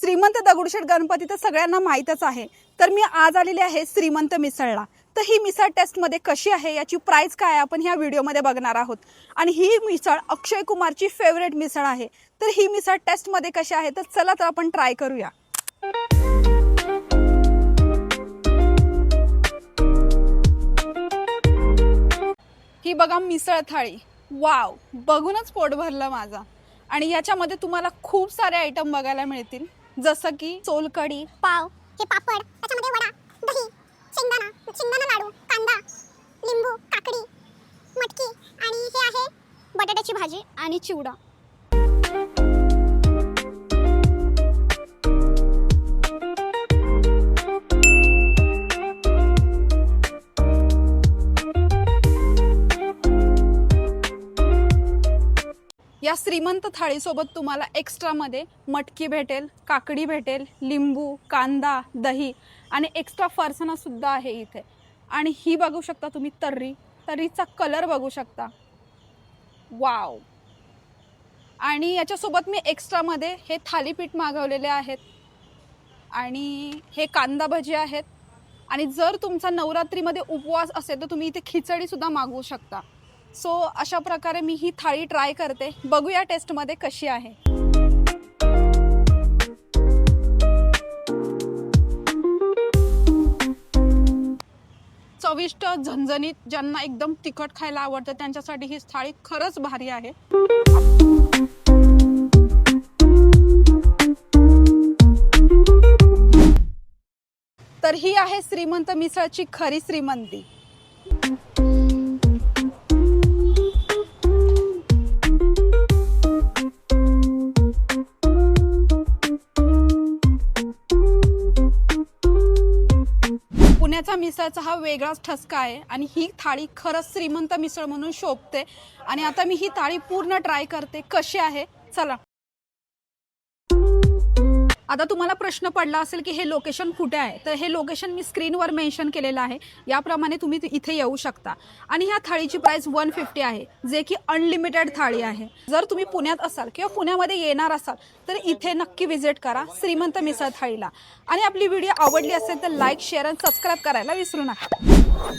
श्रीमंत दगडूशेठ गणपती तर सगळ्यांना माहीतच आहे. तर मी आज आलेली आहे श्रीमंत मिसळला. तर ही मिसळ टेस्टमध्ये कशी आहे? याची प्राईस काय आहे? आपण ह्या व्हिडिओमध्ये बघणार आहोत. आणि ही मिसळ अक्षय कुमारची फेवरेट मिसळ आहे. तर ही मिसळ टेस्टमध्ये कशी आहे? तर चला तर आपण ट्राय करूया. ही बघा मिसळ थाळी. वाव बघूनच पोट भरलं माझा. आणि याच्यामध्ये तुम्हाला खूप सारे आयटम बघायला मिळतील. जसं की सोलकडी पाव. हे पापड त्याच्यामध्ये वडा दही शेंगदाणा शेंगदाणा लाडू कांदा लिंबू काकडी मटकी आणि हे आहे बटाट्याची भाजी आणि चिवडा. या श्रीमंत थाळीसोबत तुम्हाला एक्स्ट्रामध्ये मटकी भेटेल काकडी भेटेल लिंबू कांदा दही आणि एक्स्ट्रा फरसाणासुद्धा आहे इथे. आणि ही बघू शकता तुम्ही तर्री. तर्रीचा कलर बघू शकता. वाव आणि याच्यासोबत मी एक्स्ट्रामध्ये हे थालीपीठ मागवलेले आहेत. आणि हे कांदा भजी आहेत. आणि जर तुमचा नवरात्रीमध्ये उपवास असेल तर तुम्ही इथे खिचडीसुद्धा मागवू शकता. सो अशा प्रकारे मी ही थाळी ट्राय करते. बघूया टेस्टमध्ये कशी आहे. चविष्ट झणझणीत ज्यांना एकदम तिखट खायला आवडतं त्यांच्यासाठी ही थाळी खरंच भारी आहे. तर ही आहे श्रीमंत मिसळची खरी श्रीमंती. पुण्याचा मिसळचा हा वेगळाच ठसका आहे आणि ही थाळी खरंच श्रीमंत मिसळ म्हणून शोभते. आणि आता मी ही थाळी पूर्ण ट्राय करते. कशी आहे? चला. आता तुम्हाला प्रश्न पडला असेल की हे लोकेशन कुठे आहे? तर हे लोकेशन मी स्क्रीनवर मेन्शन केलेलं आहे. याप्रमाणे तुम्ही इथे येऊ शकता. आणि ह्या थाळीची प्राइस वन फिफ्टी आहे. जे की अनलिमिटेड थाळी आहे. जर तुम्ही पुण्यात असाल किंवा पुण्यामध्ये येणार असाल तर इथे नक्की व्हिजिट करा श्रीमंत मिसळ थाळीला. आणि आपली व्हिडिओ आवडली असेल तर लाईक शेअर आणि सबस्क्राईब करायला विसरू नका.